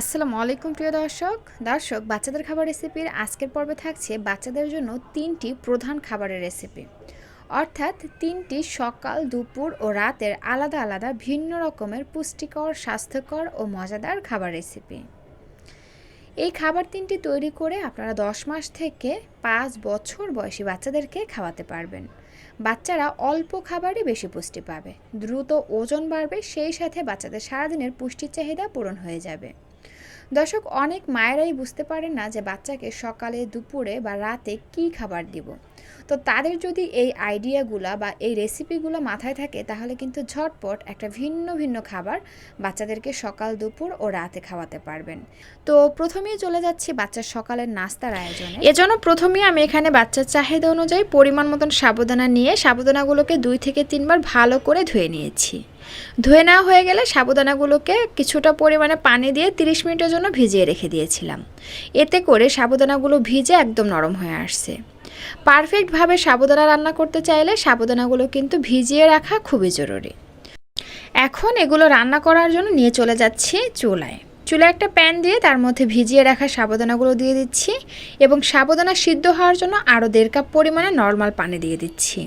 আসসালামু আলাইকুম, প্রিয় দর্শক। দর্শক, বাচ্চাদের খাবার রেসিপির আজকের পর্বে থাকছে বাচ্চাদের জন্য তিনটি প্রধান খাবারের রেসিপি। অর্থাৎ তিনটি সকাল, দুপুর ও রাতের আলাদা আলাদা ভিন্ন রকমের পুষ্টিকর, স্বাস্থ্যকর ও মজাদার খাবার রেসিপি। এই খাবার তিনটি তৈরি করে আপনারা দশ মাস থেকে পাঁচ বছর বয়সী বাচ্চাদেরকে খাওয়াতে পারবেন। বাচ্চারা অল্প খাবারই বেশি পুষ্টি পাবে। দ্রুত ওজন বাড়বে, সেই সাথে বাচ্চাদের সারাদিনের পুষ্টির চাহিদা পূরণ হয়ে যাবে। দর্শক, অনেক মায়েরাই বুঝতে পারেন না যে বাচ্চাকে সকালে, দুপুরে বা রাতে কি খাবার দিব। তো তাদের যদি এই আইডিয়াগুলা বা এই রেসিপিগুলো মাথায় থাকে, তাহলে কিন্তু ঝটপট একটা ভিন্ন ভিন্ন খাবার বাচ্চাদেরকে সকাল, দুপুর ও রাতে খাওয়াতে পারবেন। তো প্রথমেই চলে যাচ্ছি বাচ্চার সকালের নাস্তার আয়োজনে। এজন্য প্রথমেই আমি এখানে বাচ্চার চাহিদা অনুযায়ী পরিমাণ মতন সাবধানা নিয়ে সাবধানাগুলোকে দুই থেকে তিনবার ভালো করে ধুয়ে নিয়েছি। ধুয়ে নেওয়া হয়ে গেলে সাবুদানাগুলোকে কিছুটা পরিমাণে পানি দিয়ে 30 মিনিটের জন্য ভিজিয়ে রেখে দিয়েছিলাম। এতে করে সাবুদানাগুলো ভিজে একদম নরম হয়ে আসছে। পারফেক্টভাবে সাবুদানা রান্না করতে চাইলে সাবুদানাগুলো কিন্তু ভিজিয়ে রাখা খুবই জরুরি। এখন এগুলো রান্না করার জন্য নিয়ে চলে যাচ্ছি চুলায়। চুলায় একটা প্যান দিয়ে তার মধ্যে ভিজিয়ে রাখা সাবুদানাগুলো দিয়ে দিচ্ছি এবং সাবুদানা সিদ্ধ হওয়ার জন্য আরও দেড় কাপ পরিমাণে নর্মাল পানি দিয়ে দিচ্ছি।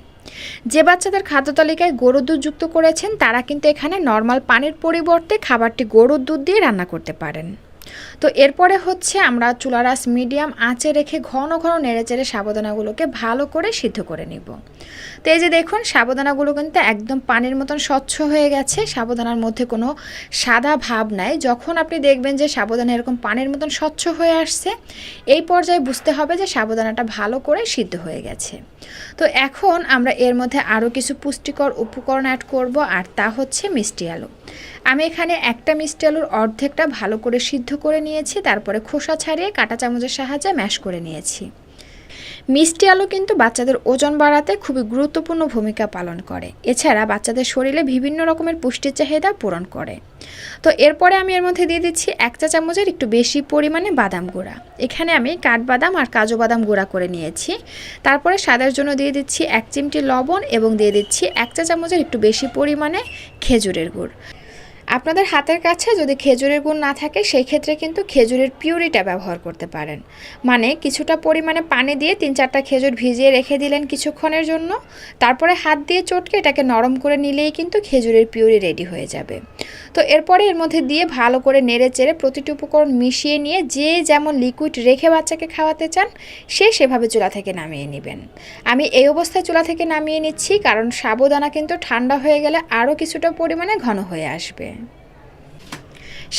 যে বাচ্চাদের খাদ্য তালিকায় গরুর দুধ যুক্ত করেছেন, তারা কিন্তু এখানে নর্মাল পানির পরিবর্তে খাবারটি গরুর দুধ দিয়ে রান্না করতে পারেন। তো এরপরে হচ্ছে আমরা চুলারাস মিডিয়াম আঁচে রেখে ঘন ঘন নেড়েচেড়ে সাবধানাগুলোকে ভালো করে সিদ্ধ করে নিব। তো এই যে দেখুন, সাবধানাগুলো কিন্তু একদম পানির মতন স্বচ্ছ হয়ে গেছে, সাবধানার মধ্যে কোনো সাদা ভাব নাই। যখন আপনি দেখবেন যে সাবধানা এরকম পানির মতন স্বচ্ছ হয়ে আসছে, এই পর্যায়ে বুঝতে হবে যে সাবধানাটা ভালো করে সিদ্ধ হয়ে গেছে। তো এখন আমরা এর মধ্যে আরও কিছু পুষ্টিকর উপকরণ অ্যাড করব, আর তা হচ্ছে মিষ্টি আলু। আমি এখানে একটা মিষ্টি আলুর অর্ধেকটা ভালো করে সিদ্ধ করে নিয়েছি, তারপরে খোসা ছাড়িয়ে কাঁটা চামচের সাহায্যে ম্যাশ করে নিয়েছি। মিষ্টি আলু কিন্তু বাচ্চাদের ওজন বাড়াতে খুবই গুরুত্বপূর্ণ ভূমিকা পালন করে। এছাড়া বাচ্চাদের শরীরে বিভিন্ন রকমের পুষ্টির চাহিদা পূরণ করে। তো এরপরে আমি এর মধ্যে দিয়ে দিচ্ছি এক চা চামচের একটু বেশি পরিমাণে বাদাম গুঁড়া। এখানে আমি কাঠবাদাম আর কাজু বাদাম গুঁড়া করে নিয়েছি। তারপরে স্বাদের জন্য দিয়ে দিচ্ছি এক চিমটি লবণ এবং দিয়ে দিচ্ছি এক চা চামচের একটু বেশি পরিমাণে খেজুরের গুড়। আপনাদের হাতের কাছে যদি খেজুরের গুণ না থাকে সেই ক্ষেত্রে কিন্তু খেজুরের পিউরিটা ব্যবহার করতে পারেন। মানে কিছুটা পরিমাণে পানি দিয়ে তিন চারটা খেজুর ভিজিয়ে রেখে দিলেন কিছুক্ষণের জন্য। তারপরে হাত দিয়ে চটকে এটাকে নরম করে নিলেই কিন্তু খেজুরের পিউরি রেডি হয়ে যাবে। তো এরপরে এর মধ্যে দিয়ে ভালো করে নেড়ে চেড়ে প্রতিটি উপকরণ মিশিয়ে নিয়ে যে যেমন লিকুইড রেখে বাচ্চাকে খাওয়াতে চান, সে সেভাবে চুলা থেকে নামিয়ে নেবেন। আমি এই অবস্থায় চুলা থেকে নামিয়ে নিচ্ছি কারণ সাবুদানা কিন্তু ঠান্ডা হয়ে গেলে আরও কিছুটা পরিমাণে ঘন হয়ে আসবে।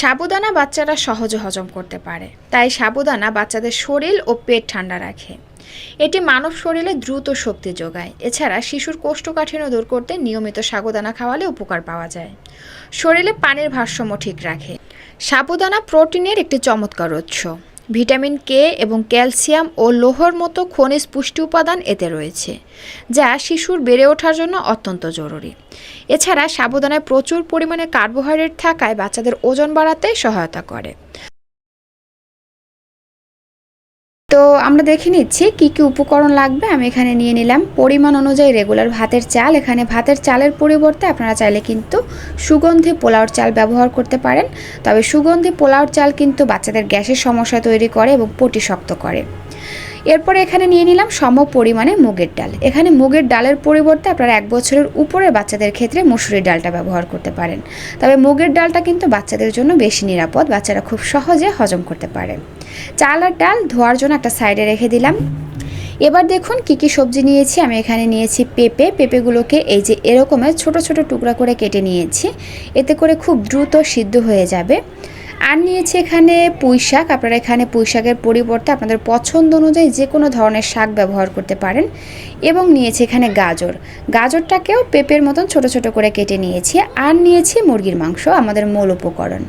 সাবুদানা বাচ্চারা সহজে হজম করতে পারে, তাই সাবুদানা বাচ্চাদের শরীর ও পেট ঠান্ডা রাখে। এটি মানব শরীরে দ্রুত শক্তি যোগায়। এছাড়া শিশুর কোষ্ঠকাঠিন্য দূর করতে নিয়মিত সাবুদানা খাওয়ালে উপকার পাওয়া যায়। শরীরে পানির ভারসাম্য ঠিক রাখে। সাবুদানা প্রোটিনের একটি চমৎকার উৎস। ভিটামিন কে এবং ক্যালসিয়াম ও লোহর মতো খনিজ পুষ্টি উপাদান এতে রয়েছে, যা শিশুর বেড়ে ওঠার জন্য অত্যন্ত জরুরি। এছাড়া সাবুদানায় প্রচুর পরিমাণে কার্বোহাইড্রেট থাকায় বাচ্চাদের ওজন বাড়াতে সহায়তা করে। আমরা দেখে নিচ্ছি কি কি উপকরণ লাগবে, আমি এখানে নিয়ে নিলাম। পরিমাণ অনুযায়ী রেগুলার ভাতের চাল, এখানে ভাতের চালের পরিবর্তে আপনারা চাইলে কিন্তু সুগন্ধি পোলাওর চাল ব্যবহার করতে পারেন। তবে সুগন্ধি পোলাওর চাল কিন্তু বাচ্চাদের গ্যাসের সমস্যা তৈরি করে এবং পটি শক্ত করে। এরপরে এখানে নিয়ে নিলাম সম পরিমাণে মুগের ডাল। এখানে মুগের ডালের পরিবর্তে আপনারা এক বছরের উপরের বাচ্চাদের ক্ষেত্রে মুসুরির ডালটা ব্যবহার করতে পারেন। তবে মুগের ডালটা কিন্তু বাচ্চাদের জন্য বেশি নিরাপদ, বাচ্চারা খুব সহজে হজম করতে পারে। চাল আর ডাল ধোয়ার জন্য একটা সাইডে রেখে দিলাম। এবার দেখুন কি কি সবজি নিয়েছি। আমি এখানে নিয়েছি পেঁপে। পেঁপেগুলোকে এই যে এরকমের ছোট ছোট টুকরা করে কেটে নিয়েছি। এতে করে খুব দ্রুত সিদ্ধ হয়ে যাবে। আর নিয়েছি এখানে পুঁই শাক। আপনারা এখানে পুঁই শাকের পরিবর্তে আপনাদের পছন্দ অনুযায়ী যে কোনো ধরনের শাক ব্যবহার করতে পারেন। এবং নিয়েছি এখানে গাজর। গাজরটাকেও পেঁপের মতন ছোট ছোট করে কেটে নিয়েছি। আর নিয়েছি মুরগির মাংস, আমাদের মূল উপকরণ।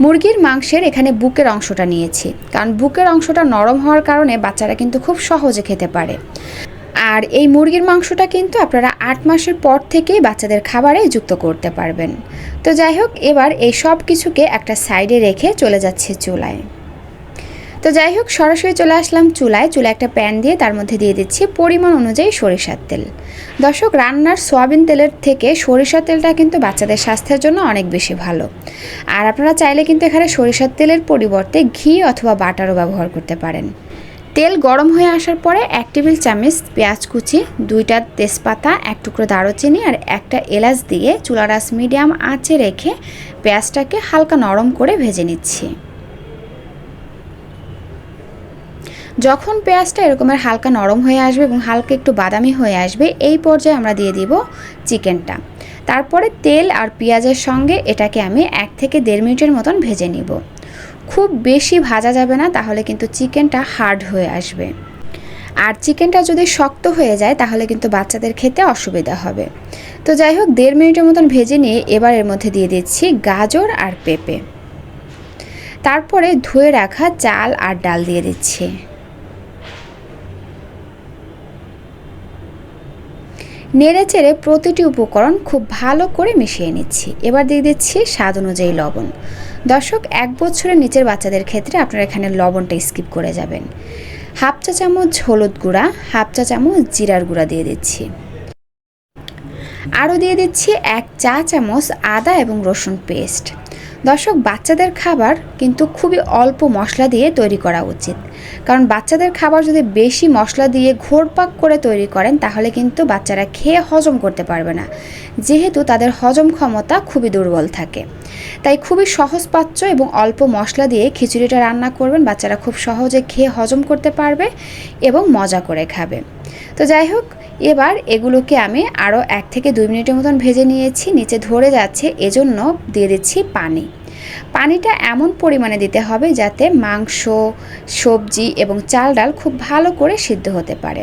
মুরগির মাংসের এখানে বুকের অংশটা নিয়েছি। কারণ বুকের অংশটা নরম হওয়ার কারণে বাচ্চারা কিন্তু খুব সহজে খেতে পারে। আর এই মুরগির মাংসটা কিন্তু আপনারা আট মাসের পর থেকেই বাচ্চাদের খাবারে যুক্ত করতে পারবেন। তো যাই হোক, এবার এই সব কিছুকে একটা সাইডে রেখে চলে যাচ্ছে চুলায়। তো যাই হোক, সরাসরি চলে আসলাম চুলায়। চুলা একটা প্যান দিয়ে তার মধ্যে দিয়ে দিচ্ছি পরিমাণ অনুযায়ী সরিষার তেল। দর্শক, রান্নার সয়াবিন তেলের থেকে সরিষার তেলটা কিন্তু বাচ্চাদের স্বাস্থ্যের জন্য অনেক বেশি ভালো। আর আপনারা চাইলে কিন্তু এখানে সরিষার তেলের পরিবর্তে ঘি অথবা বাটারও ব্যবহার করতে পারেন। তেল গরম হয়ে আসার পরে এক টেবিল চামচ পেঁয়াজ কুচি, দুইটা তেজপাতা, এক টুকরো দারুচিনি আর একটা এলাচ দিয়ে চুলা চুলারাস মিডিয়াম আঁচে রেখে পেঁয়াজটাকে হালকা নরম করে ভেজে নিচ্ছি। যখন পেঁয়াজটা এরকমের হালকা নরম হয়ে আসবে এবং হালকা একটু বাদামি হয়ে আসবে, এই পর্যায়ে আমরা দিয়ে দিব চিকেনটা। তারপরে তেল আর পেঁয়াজের সঙ্গে এটাকে আমি এক থেকে দেড় মিনিটের মতন ভেজে নিব। খুব বেশি ভাজা যাবে না, তাহলে কিন্তু চিকেনটা হার্ড হয়ে আসবে। আর চিকেনটা যদি শক্ত হয়ে যায়, তাহলে কিন্তু বাচ্চাদের খেতে অসুবিধা হবে। তো যাই হোক, দেড় মিনিটের মতন ভেজে নিয়ে এবার এর মধ্যে দিয়ে দিচ্ছি গাজর আর পেঁপে। তারপরে ধুয়ে রাখা চাল আর ডাল দিয়ে দিচ্ছি। নেড়ে চেড়ে প্রতিটি উপকরণ খুব ভালো করে মিশিয়ে নিচ্ছি। এবার দিয়ে দিচ্ছি স্বাদ অনুযায়ী লবণ। দর্শক, এক বছরের নিচের বাচ্চাদের ক্ষেত্রে আপনারা এখানে লবণটা স্কিপ করে যাবেন। হাফ চা চামচ হলুদ গুঁড়া, হাফ চা চামচ জিরার গুঁড়া দিয়ে দিচ্ছি। আরও দিয়ে দিচ্ছি এক চা চামচ আদা এবং রসুন পেস্ট। দর্শক, বাচ্চাদের খাবার কিন্তু খুবই অল্প মশলা দিয়ে তৈরি করা উচিত। কারণ বাচ্চাদের খাবার যদি বেশি মশলা দিয়ে ঘোরপাক করে তৈরি করেন, তাহলে কিন্তু বাচ্চারা খেয়ে হজম করতে পারবে না। যেহেতু তাদের হজম ক্ষমতা খুবই দুর্বল থাকে। তাই খুবই সহজপাচ্য এবং অল্প মশলা দিয়ে খিচুড়িটা রান্না করবেন। বাচ্চারা খুব সহজে খেয়ে হজম করতে পারবে এবং মজা করে খাবে। তো যাই হোক, এবার এগুলোকে আমি আরও এক থেকে দুই মিনিটের মতন ভেজে নিয়েছি। নিচে ধরে যাচ্ছে, এজন্য দিয়ে দিচ্ছি পানি। পানিটা এমন পরিমাণে দিতে হবে যাতে মাংস, সবজি এবং চাল ডাল খুব ভালো করে সিদ্ধ হতে পারে।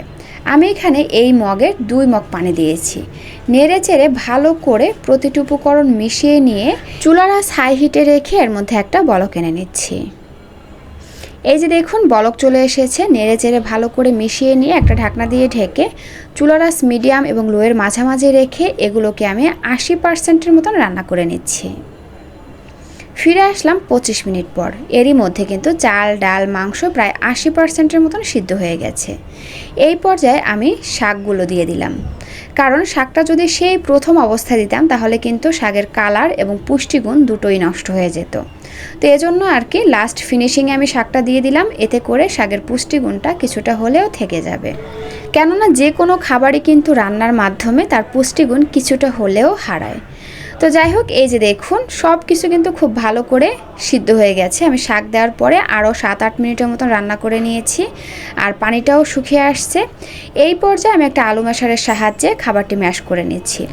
আমি এখানে এই মগের দুই মগ পানি দিয়েছি। নেড়ে চেড়ে ভালো করে প্রতিটি উপকরণ মিশিয়ে নিয়ে চুলারাস হাই হিটে রেখে এর মধ্যে একটা বলক এনে নিচ্ছি। এই যে দেখুন, বলক চলে এসেছে। নেড়ে চেড়ে ভালো করে মিশিয়ে নিয়ে একটা ঢাকনা দিয়ে ঢেকে চুলারাস মিডিয়াম এবং লোয়ের মাঝামাঝি রেখে এগুলোকে আমি আশি পার্সেন্টের মতন রান্না করে নিচ্ছি। ফিরে আসলাম পঁচিশ মিনিট পর। এরই মধ্যে কিন্তু চাল, ডাল, মাংস প্রায় আশি পার্সেন্টের মতন সিদ্ধ হয়ে গেছে। এই পর্যায়ে আমি শাকগুলো দিয়ে দিলাম। কারণ শাকটা যদি সেই প্রথম অবস্থায় দিতাম, তাহলে কিন্তু শাকের কালার এবং পুষ্টিগুণ দুটোই নষ্ট হয়ে যেত। তো এজন্য আর কি লাস্ট ফিনিশিংয়ে আমি শাকটা দিয়ে দিলাম। এতে করে শাকের পুষ্টিগুণটা কিছুটা হলেও থেকে যাবে। কেননা যে কোনো খাবারই কিন্তু রান্নার মাধ্যমে তার পুষ্টিগুণ কিছুটা হলেও হারায়। তো যাই হোক, এই যে দেখুন সব কিছু কিন্তু খুব ভালো করে সিদ্ধ হয়ে গেছে। আমি শাক দেওয়ার পরে আরও সাত আট মিনিটের মতন রান্না করে নিয়েছি আর পানিটাও শুকিয়ে আসছে। এই পর্যায়ে আমি একটা আলু মেশারের সাহায্যে খাবারটি ম্যাশ করে নিচ্ছি।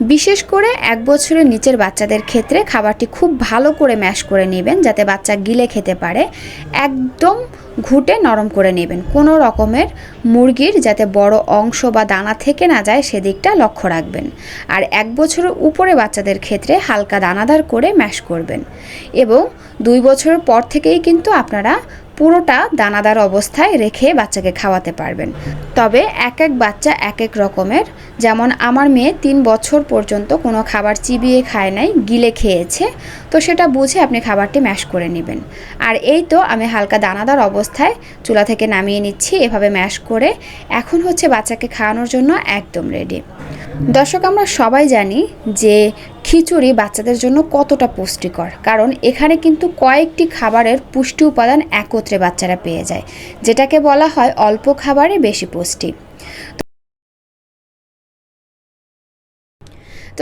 বিশেষ করে এক বছরের নিচের বাচ্চাদের ক্ষেত্রে খাবারটি খুব ভালো করে ম্যাশ করে নেবেন যাতে বাচ্চা গিলে খেতে পারে। একদম ঘুটে নরম করে নেবেন। কোনো রকমের মুরগির যাতে বড় অংশ বা দানা থেকে না যায় সেদিকটা লক্ষ্য রাখবেন। আর এক বছরের উপরে বাচ্চাদের ক্ষেত্রে হালকা দানাদার করে ম্যাশ করবেন। এবং দুই বছরের পর থেকেই কিন্তু আপনারা পুরোটা দানাদার অবস্থায় রেখে বাচ্চাকে খাওয়াতে পারবেন। তবে এক এক বাচ্চা এক এক রকমের। যেমন আমার মেয়ে তিন বছর পর্যন্ত কোনো খাবার চিবিয়ে খায় নাই, গিলে খেয়েছে। তো সেটা বুঝে আপনি খাবারটি ম্যাশ করে নেবেন। আর এই তো আমি হালকা দানাদার অবস্থায় চুলা থেকে নামিয়ে নিচ্ছি, এভাবে ম্যাশ করে এখন হচ্ছে বাচ্চাকে খাওয়ানোর জন্য একদম রেডি দর্শক, আমরা সবাই জানি যে খিচুড়ি বাচ্চাদের জন্য কতটা পুষ্টিকর? কারণ এখানে কিন্তু কয়েকটি খাবারের পুষ্টি উপাদান একত্রে বাচ্চারা পেয়ে যায়, যেটাকে বলা হয় অল্প খাবারে বেশি পুষ্টি।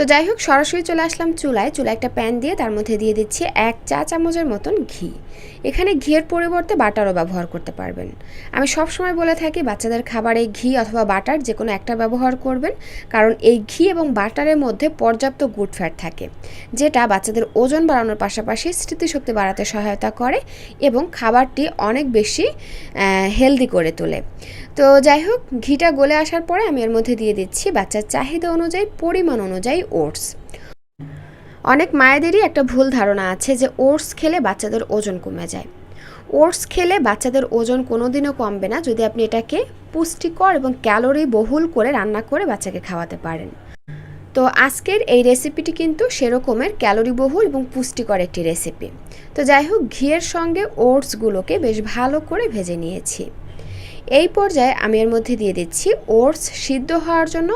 তো যাই হোক, সরাসরি চলে আসলাম চুলায়। চুলায় একটা প্যান দিয়ে তার মধ্যে দিয়ে দিচ্ছি এক চা চামচের মতন ঘি। এখানে ঘিয়ের পরিবর্তে বাটারও ব্যবহার করতে পারবেন। আমি সব সময় বলে থাকি, বাচ্চাদের খাবারে ঘি অথবা বাটার যে কোনো একটা ব্যবহার করবেন। কারণ এই ঘি এবং বাটারের মধ্যে পর্যাপ্ত গুড ফ্যাট থাকে, যেটা বাচ্চাদের ওজন বাড়ানোর পাশাপাশি স্মৃতিশক্তি বাড়াতে সহায়তা করে এবং খাবারটি অনেক বেশি হেলদি করে তোলে। তো যাই হোক, ঘিটা গলে আসার পরে আমি এর মধ্যে দিয়ে দিচ্ছি বাচ্চার চাহিদা অনুযায়ী, পরিমাণ অনুযায়ী ওটস। অনেক মায়েদেরই একটা ভুল ধারণা আছে যে ওটস খেলে বাচ্চাদের ওজন কমে যায়। ওটস খেলে বাচ্চাদের ওজন কোনোদিনও কমবে না যদি আপনি এটাকে পুষ্টিকর এবং ক্যালোরি বহুল করে রান্না করে বাচ্চাকে খাওয়াতে পারেন। তো আজকের এই রেসিপিটি কিন্তু সেরকমের ক্যালোরিবহুল এবং পুষ্টিকর একটি রেসিপি। তো যাই হোক, ঘিয়ের সঙ্গে ওটসগুলোকে বেশ ভালো করে ভেজে নিয়েছি। এই পর্যায়ে আমি এর মধ্যে দিয়ে দিচ্ছি ওটস সিদ্ধ হওয়ার জন্য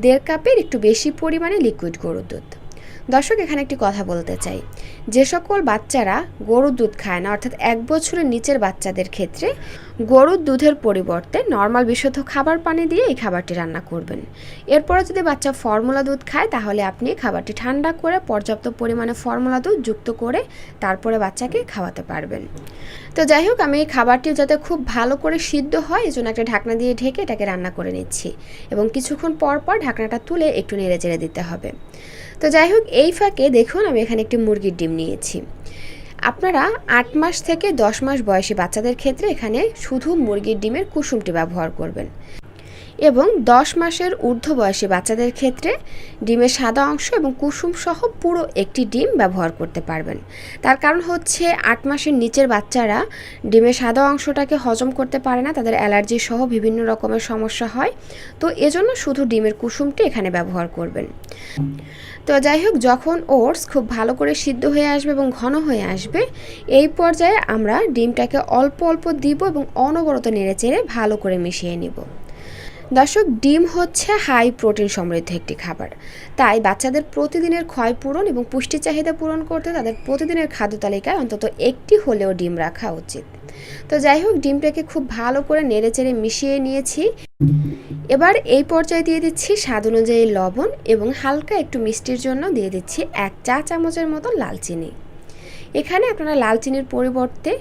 দেড় কাপের একটু বেশি পরিমাণে লিকুইড গরুর দুধ। দর্শক, এখানে একটি কথা বলতে চাই। যে সকল বাচ্চারা গরুর দুধ খায় না, অর্থাৎ এক বছরের নিচের বাচ্চাদের ক্ষেত্রে গরুর দুধের পরিবর্তে নর্মাল বিশুদ্ধ খাবার পানি দিয়ে এই খাবারটি রান্না করবেন। এরপরে যদি বাচ্চা ফর্মুলা দুধ খায়, তাহলে আপনি খাবারটি ঠান্ডা করে পর্যাপ্ত পরিমাণে ফর্মুলা দুধ যুক্ত করে তারপরে বাচ্চাকে খাওয়াতে পারবেন। তো যাই হোক, আমি এই খাবারটি যাতে খুব ভালো করে সিদ্ধ হয় এই জন্য একটা ঢাকনা দিয়ে ঢেকে এটাকে রান্না করে নিচ্ছি। এবং কিছুক্ষণ পর পর ঢাকনাটা তুলে একটু নেড়ে চেড়ে দিতে হবে। তো যাই হোক এই ফাঁকে দেখুন আমি এখানে একটি মুরগির ডিম নিয়েছি। আপনারা আট মাস থেকে দশ মাস বয়সী বাচ্চাদের ক্ষেত্রে এখানে শুধু মুরগির ডিমের কুসুমটি ব্যবহার করবেন। এবং দশ মাসের ঊর্ধ্ব বয়সী বাচ্চাদের ক্ষেত্রে ডিমের সাদা অংশ এবং কুসুম সহ পুরো একটি ডিম ব্যবহার করতে পারবেন। তার কারণ হচ্ছে আট মাসের নিচের বাচ্চারা ডিমের সাদা অংশটাকে হজম করতে পারে না, তাদের অ্যালার্জি সহ বিভিন্ন রকমের সমস্যা হয়। তো এজন্য শুধু ডিমের কুসুমটি এখানে ব্যবহার করবেন। তো যাই হোক, যখন ওটস খুব ভালো করে সিদ্ধ হয়ে আসবে এবং ঘন হয়ে আসবে, এই পর্যায়ে আমরা ডিমটাকে অল্প অল্প দিব এবং অনবরত নেড়ে চেড়ে ভালো করে মিশিয়ে নিব। দর্শক, ডিম হচ্ছে হাই প্রোটিন সমৃদ্ধ একটি খাবার। তাই বাচ্চাদের প্রতিদিনের ক্ষয় পূরণ এবং পুষ্টি চাহিদা পূরণ করতে তাদের প্রতিদিনের খাদ্য তালিকায় অন্তত একটি হলেও ডিম রাখা উচিত। তো যাই হোক, ডিমটাকে খুব ভালো করে নেড়ে চেড়ে মিশিয়ে নিয়েছি। এবার এই পর্যায়ে দিয়ে দিচ্ছি স্বাদ অনুযায়ী লবণ এবং হালকা একটু মিষ্টির জন্য দিয়ে দিচ্ছি এক চা চামচের মতো লাল চিনি। এখানে আপনারা লাল চিনির পরিবর্তে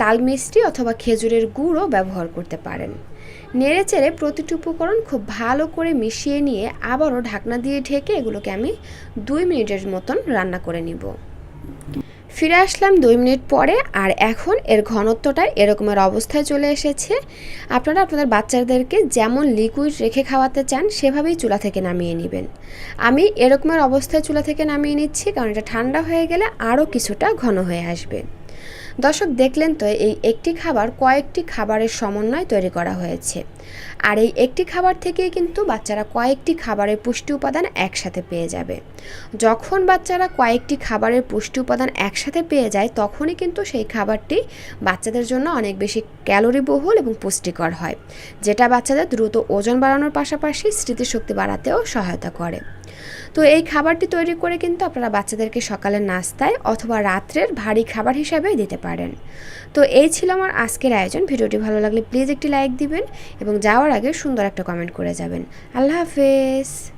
তাল মিষ্টি অথবা খেজুরের গুঁড়ও ব্যবহার করতে পারেন। নেড়ে চেড়ে প্রতিটি উপকরণ খুব ভালো করে মিশিয়ে নিয়ে আবারও ঢাকনা দিয়ে ঢেকে এগুলোকে আমি দুই মিনিটের মতন রান্না করে নিব। ফিরে আসলাম দুই মিনিট পরে আর এখন এর ঘনত্বটা এরকমের অবস্থায় চলে এসেছে। আপনারা আপনাদের বাচ্চাদেরকে যেমন লিকুইড রেখে খাওয়াতে চান, সেভাবেই চুলা থেকে নামিয়ে নেবেন। আমি এরকমের অবস্থায় চুলা থেকে নামিয়ে নিচ্ছি কারণ এটা ঠান্ডা হয়ে গেলে আরও কিছুটা ঘন হয়ে আসবে। দর্শক দেখলেন তো এই একটি খাবার কয়েকটি খাবারের সমন্বয় তৈরি করা হয়েছে। আর এই একটি খাবার থেকেই কিন্তু বাচ্চারা কয়েকটি খাবারের পুষ্টি উপাদান একসাথে পেয়ে যাবে। যখন বাচ্চারা কয়েকটি খাবারের পুষ্টি উপাদান একসাথে পেয়ে যায়, তখনই কিন্তু সেই খাবারটি বাচ্চাদের জন্য অনেক বেশি ক্যালোরিবহুল এবং পুষ্টিকর হয়, যেটা বাচ্চাদের দ্রুত ওজন বাড়ানোর পাশাপাশি স্মৃতিশক্তি বাড়াতেও সহায়তা করে। তো এই খাবারটি তৈরি করে কিন্তু আপনারা বাচ্চাদেরকে সকালের নাস্তায় অথবা রাত্রের ভারী খাবার হিসাবে দিতে পারেন। তো এই ছিল আমার আজকের আয়োজন। ভিডিওটি ভালো লাগলে প্লিজ একটি লাইক দিবেন এবং যাওয়ার আগে সুন্দর একটা কমেন্ট করে যাবেন। আল্লাহ হাফেজ।